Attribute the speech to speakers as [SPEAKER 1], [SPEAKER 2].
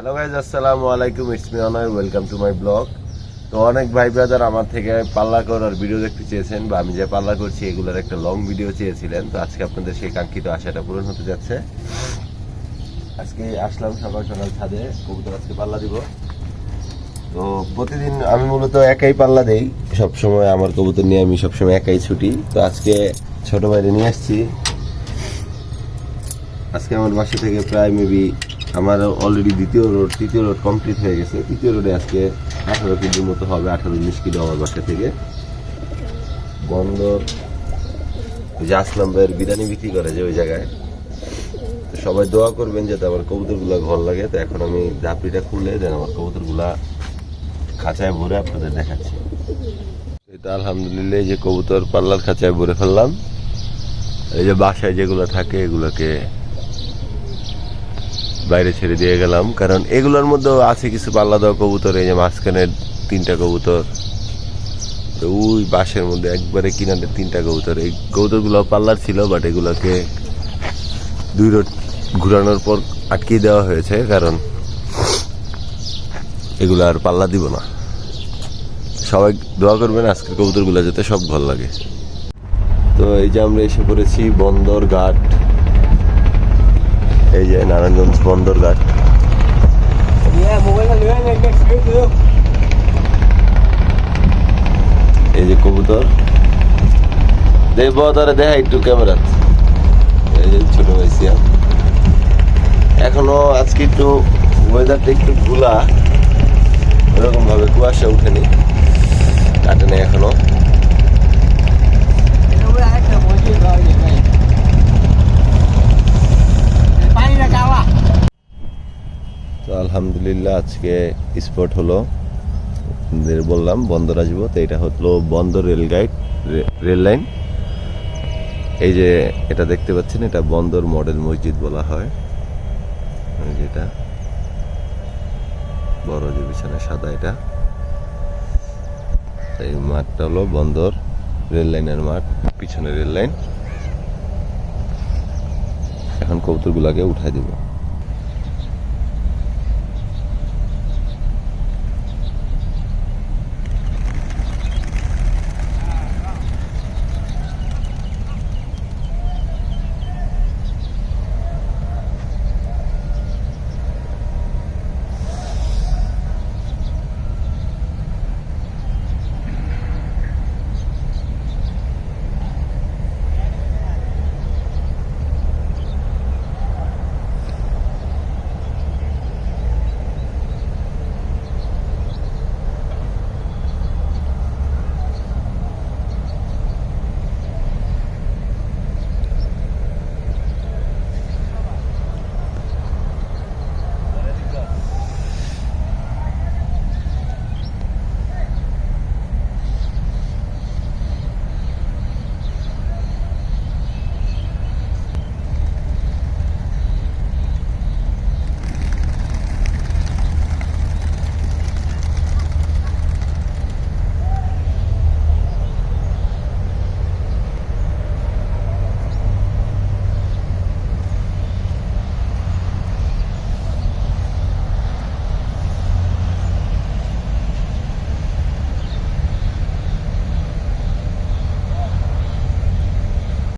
[SPEAKER 1] Hello guys আসসালামু আলাইকুম it's me Anay welcome to my blog তো অনেক ভাই ব্রাদার আমার থেকে পাল্লা করার ভিডিও দেখতে চেয়েছেন, বা আমি যে পাল্লা করছি, এগুলোর একটা লং ভিডিও চেয়েছিলেন। তো আজকে আপনাদের সেই কাঙ্ক্ষিত আশাটা পূরণ হতে যাচ্ছে। আজকে আসলাম সকাল সকাল ছাদে, কবুতর আজকে পাল্লা দিব। তো প্রতিদিন আমি মূলত একাই পাল্লা দেই সবসময় আমার কবুতর নিয়ে আমি সবসময় একাই ছুটি। তো আজকে ছোট বাইরে নিয়ে আসছি। আজকে আমার বাসা থেকে প্রায় মেবি আমার অলরেডি দ্বিতীয় রোড তৃতীয় রোড কমপ্লিট হয়ে গেছে। তৃতীয় রোডে আজকে আঠারো কিলোর মতো হবে, আঠারো উনিশ কিলো আমার বাসা থেকে। বন্দর যে আসলাম ভাইয়ের বিক্রি করে যে ওই জায়গায়। সবাই দোয়া করবেন যাতে আমার কবুতরগুলো ঘর লাগে। তো এখন আমি জাপড়িটা খুলে দেন আমার কবুতরগুলা খাঁচায় ভরে আপনাদের দেখাচ্ছি। এটা আলহামদুলিল্লাহ যে কবুতর পাল্লার খাঁচায় ভরে ফেললাম। এই যে বাসায় যেগুলো থাকে, এগুলোকে বাইরে ছেড়ে দিয়ে গেলাম। কারণ এগুলোর মধ্যেও আছে কিছু পাল্লা দেওয়া কবুতর, এই যে মাঝখানে তিনটা কবুতর। ওই বাসের মধ্যে একবারে কিনারে তিনটা কবুতর। এই কবুতরগুলো পাল্লার ছিল বাট এগুলোকে দুই রোড ঘুরানোর পর আটকিয়ে দেওয়া হয়েছে, কারণ এগুলো আর পাল্লা দিব না। সবাই দোয়া করবেন আজকের কবুতরগুলো যাতে সব ভালো লাগে। তো এই যে আমরা এসে পড়েছি বন্দর ঘাট। এই যে নারায়ণগঞ্জ বন্দর ঘাট। এই যে কবুতর। দেব তারা দেখা একটু ক্যামেরা। এই যে ছোট ভাইসিয়া এখনও আজকে একটু ওয়েদারটা একটু ধুলা ওরকম ভাবে কুয়াশা উঠেনি। কাটেনি এখনও
[SPEAKER 2] এটা একটা মজি গাও নি ভাই পানিটা গাওয়া
[SPEAKER 1] তো আলহামদুলিল্লাহ, আজকে স্পট হলো। বললাম, বন্দর আসব, তো এটা হলো বন্দর রেল গাইড রেল লাইন। এই যে এটা দেখতে পাচ্ছেন, এটা বন্দর মডেল মসজিদ বলা হয়। যেটা বড় যে বিছানা, সাদা এটা। এই মাঠটা হলো বন্দর রেল লাইনের মাঠ পিছনে রেল লাইন। এখন কবুতরগুলাকে উঠাই দিব।